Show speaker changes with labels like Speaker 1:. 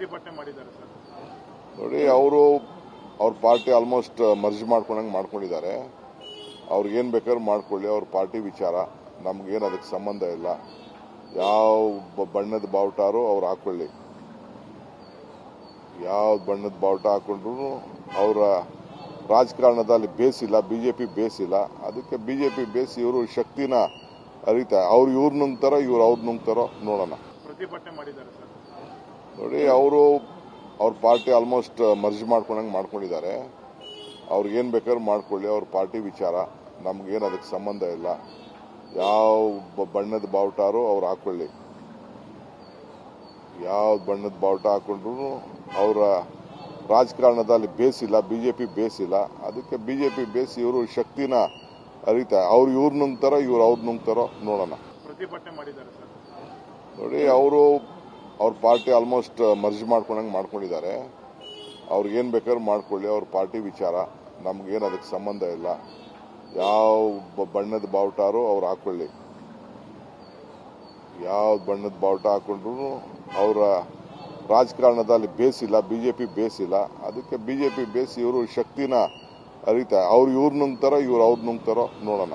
Speaker 1: ಪ್ರತಿಭಟನೆ ಮಾಡಿದ್ದಾರೆ ಸರ್.
Speaker 2: ನೋಡಿ ಅವರು ಅವ್ರ ಪಾರ್ಟಿ ಆಲ್ಮೋಸ್ಟ್ ಮರ್ಜ್ ಮಾಡ್ಕೊಂಡಂಗೆ ಮಾಡ್ಕೊಂಡಿದ್ದಾರೆ. ಅವ್ರಿಗೆ ಏನು ಬೇಕಾದ್ರೂ ಮಾಡ್ಕೊಳ್ಳಿ ಅವ್ರ ಪಾರ್ಟಿ ವಿಚಾರ. ನಮ್ಗೇನು ಅದಕ್ಕೆ ಸಂಬಂಧ ಇಲ್ಲ. ಯಾವ ಬಣ್ಣದ ಬಾವುಟಾರು ಅವ್ರು ಹಾಕೊಳ್ಳಿ. ಯಾವ ಬಣ್ಣದ ಬಾವುಟ ಹಾಕೊಂಡ್ರು ಅವರ ರಾಜಕಾರಣದಲ್ಲಿ ಬೇಸಿಲ್ಲ ಬಿಜೆಪಿ ಬೇಸಿಲ್ಲ. ಅದಕ್ಕೆ ಬಿಜೆಪಿ ಬೇಸಿ ಇವರು ಶಕ್ತಿನ ಅರಿತಾ ಅವ್ರು ಇವ್ರು ನುಂಗ್ತಾರೋ ಇವ್ರು ಅವ್ರು ನುಂಗ್ತಾರೋ ನೋಡೋಣ.
Speaker 1: ಪ್ರತಿಭಟನೆ ಮಾಡಿದ್ದಾರೆ ಸರ್.
Speaker 2: ನೋಡಿ ಅವರು ಅವ್ರ ಪಾರ್ಟಿ ಆಲ್ಮೋಸ್ಟ್ ಮರ್ಜ್ ಮಾಡ್ಕೊಂಡಂಗೆ ಮಾಡ್ಕೊಂಡಿದ್ದಾರೆ. ಅವ್ರಿಗೇನು ಬೇಕಾದ್ರೂ ಮಾಡ್ಕೊಳ್ಳಿ ಅವ್ರ ಪಾರ್ಟಿ ವಿಚಾರ. ನಮ್ಗೇನು ಅದಕ್ಕೆ ಸಂಬಂಧ ಇಲ್ಲ. ಯಾವ ಬಣ್ಣದ ಬಾವುಟಾರು ಅವ್ರು ಹಾಕೊಳ್ಳಿ. ಯಾವ ಬಣ್ಣದ ಬಾವುಟ ಹಾಕೊಂಡ್ರು ಅವರ ರಾಜಕಾರಣದಲ್ಲಿ ಬೇಸಿಲ್ಲ ಬಿಜೆಪಿ ಬೇಸಿಲ್ಲ. ಅದಕ್ಕೆ ಬಿಜೆಪಿ ಬೇಸಿ ಇವರು ಶಕ್ತಿನ ಅರಿತಾ ಅವ್ರು ಇವ್ರು ನುಂಗ್ತಾರೋ ಇವ್ರು ಅವ್ರು ನುಂಗ್ತಾರೋ ನೋಡೋಣ.
Speaker 1: ಪ್ರತಿಭಟನೆ ಮಾಡಿದ್ದಾರೆ
Speaker 2: ನೋಡಿ ಅವರು ಅವ್ರ ಪಾರ್ಟಿ ಆಲ್ಮೋಸ್ಟ್ ಮರ್ಜ್ ಮಾಡ್ಕೊಂಡಂಗೆ ಮಾಡ್ಕೊಂಡಿದ್ದಾರೆ. ಅವ್ರಿಗೇನು ಬೇಕಾದ್ರೂ ಮಾಡ್ಕೊಳ್ಳಿ, ಅವ್ರ ಪಾರ್ಟಿ ವಿಚಾರ. ನಮ್ಗೇನು ಅದಕ್ಕೆ ಸಂಬಂಧ ಇಲ್ಲ. ಯಾವ ಬಣ್ಣದ ಬಾವುಟಾರು ಅವ್ರು ಹಾಕೊಳ್ಳಿ. ಯಾವ ಬಣ್ಣದ ಬಾವುಟ ಹಾಕೊಂಡ್ರು ಅವರ ರಾಜಕಾರಣದಲ್ಲಿ ಬೇಸಿಲ್ಲ, ಬಿಜೆಪಿ ಬೇಸಿಲ್ಲ. ಅದಕ್ಕೆ ಬಿಜೆಪಿ ಬೇಸಿ ಇವರು ಶಕ್ತಿನ ಅರಿತಾ, ಅವ್ರು ಇವ್ರು ನುಂಗ್ತಾರೋ, ಇವ್ರು ಅವ್ರು ನುಂಗ್ತಾರೋ ನೋಡೋಣ.